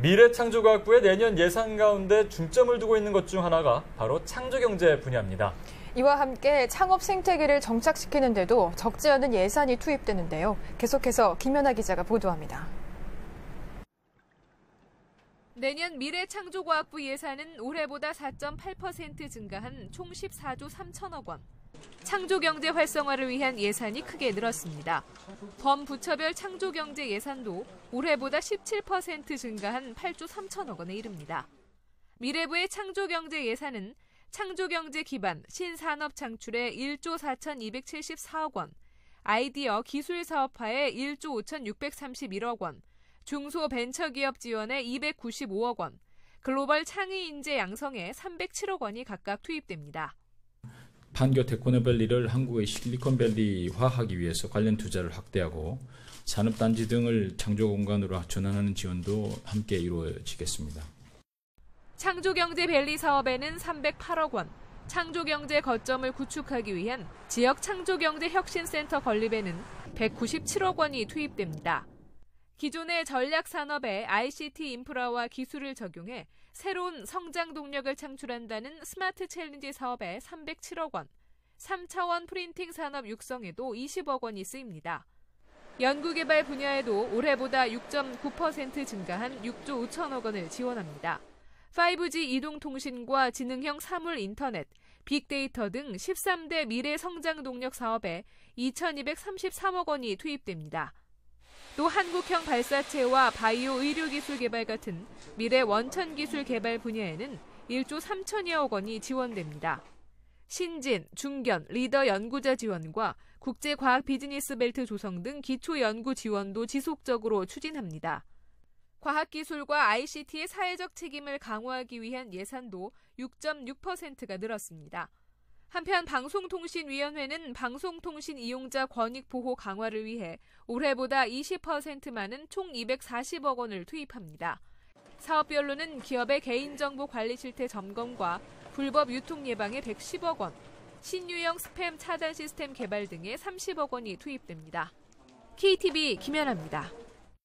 미래창조과학부의 내년 예산 가운데 중점을 두고 있는 것 중 하나가 바로 창조경제 분야입니다. 이와 함께 창업 생태계를 정착시키는데도 적지 않은 예산이 투입되는데요. 계속해서 김연아 기자가 보도합니다. 내년 미래창조과학부 예산은 올해보다 4.8% 증가한 총 14조 3천억 원. 창조경제 활성화를 위한 예산이 크게 늘었습니다. 범부처별 창조경제 예산도 올해보다 17% 증가한 8조 3천억 원에 이릅니다. 미래부의 창조경제 예산은 창조경제 기반 신산업 창출에 1조 4,274억 원, 아이디어 기술 사업화에 1조 5,631억 원, 중소 벤처기업 지원에 295억 원, 글로벌 창의 인재 양성에 307억 원이 각각 투입됩니다. 판교 테크노밸리를 한국의 실리콘밸리 화하기 위해서 관련 투자를 확대하고 산업단지 등을 창조 공간으로 전환하는 지원도 함께 이루어지겠습니다. 창조경제밸리 사업에는 308억 원, 창조경제 거점을 구축하기 위한 지역 창조경제 혁신센터 건립에는 197억 원이 투입됩니다. 기존의 전략 산업에 ICT 인프라와 기술을 적용해 새로운 성장 동력을 창출한다는 스마트 챌린지 사업에 307억 원, 3차원 프린팅 산업 육성에도 20억 원이 쓰입니다. 연구개발 분야에도 올해보다 6.9% 증가한 6조 5천억 원을 지원합니다. 5G 이동통신과 지능형 사물 인터넷, 빅데이터 등 13대 미래 성장 동력 사업에 2,233억 원이 투입됩니다. 또 한국형 발사체와 바이오 의료 기술 개발 같은 미래 원천 기술 개발 분야에는 1조 3천여억 원이 지원됩니다. 신진, 중견, 리더 연구자 지원과 국제과학 비즈니스 벨트 조성 등 기초 연구 지원도 지속적으로 추진합니다. 과학기술과 ICT의 사회적 책임을 강화하기 위한 예산도 6.6%가 늘었습니다. 한편 방송통신위원회는 방송통신 이용자 권익 보호 강화를 위해 올해보다 20% 많은 총 240억 원을 투입합니다. 사업별로는 기업의 개인정보 관리 실태 점검과 불법 유통 예방에 110억 원, 신유형 스팸 차단 시스템 개발 등에 30억 원이 투입됩니다. KTV 김연아입니다.